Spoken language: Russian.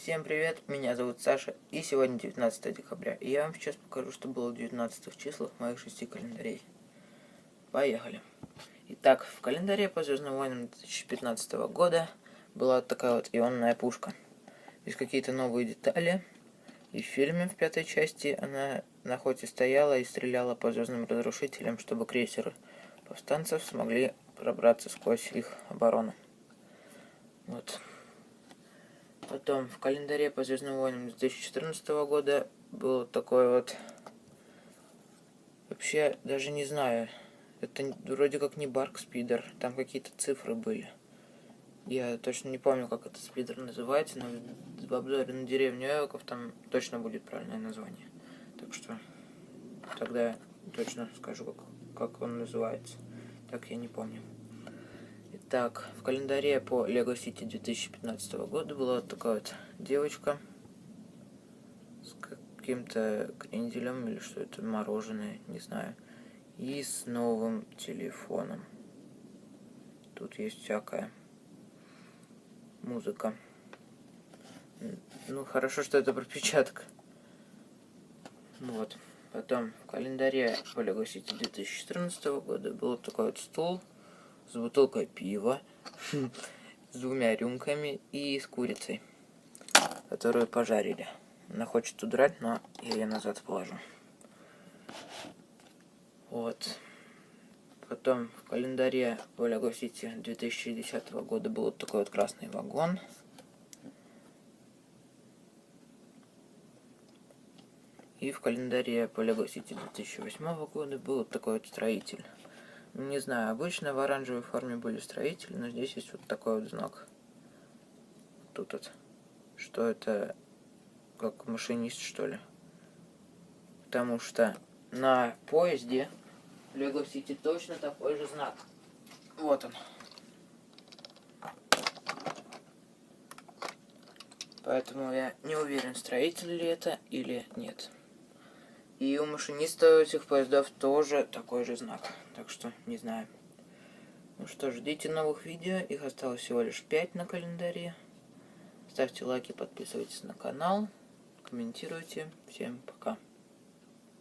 Всем привет, меня зовут Саша, и сегодня 19 декабря, и я вам сейчас покажу, что было в 19 числах моих шести календарей. Поехали. Итак, в календаре по Звездным войнам 2015 года была такая вот ионная пушка. Есть какие-то новые детали, и в фильме в пятой части она на охоте стояла и стреляла по звездным разрушителям, чтобы крейсеры повстанцев смогли пробраться сквозь их оборону. Вот. Потом в календаре по Звездным войнам 2014 года было такое вот... Вообще, даже не знаю. Это вроде как не Барк Спидер. Там какие-то цифры были. Я точно не помню, как этот спидер называется, но в обзоре на деревню Эвоков там точно будет правильное название. Так что тогда точно скажу, как, как он называется. Так я не помню. Так, в календаре по Lego City 2015 года была такая вот девочка с каким-то кренделем или что это, мороженое, не знаю. И с новым телефоном. Тут есть всякая музыка. Ну, хорошо, что это пропечатка. Вот. Потом в календаре по Lego City 2014 года был такой вот стол с бутылкой пива, с двумя рюмками и с курицей, которую пожарили. Она хочет удрать, но я ее назад положу. Вот. Потом в календаре в Лего Сити 2010 года был вот такой вот красный вагон. И в календаре по Лего Сити 2008 года был такой вот строитель. Не знаю, обычно в оранжевой форме были строители, но здесь есть вот такой вот знак. Тут вот. Что это? Как машинист, что ли? Потому что на поезде Лего Сити точно такой же знак. Вот он. Поэтому я не уверен, строитель ли это или нет. И у машиниста этих поездов тоже такой же знак. Так что не знаю. Ну что, ждите новых видео. Их осталось всего лишь 5 на календаре. Ставьте лайки, подписывайтесь на канал. Комментируйте. Всем пока.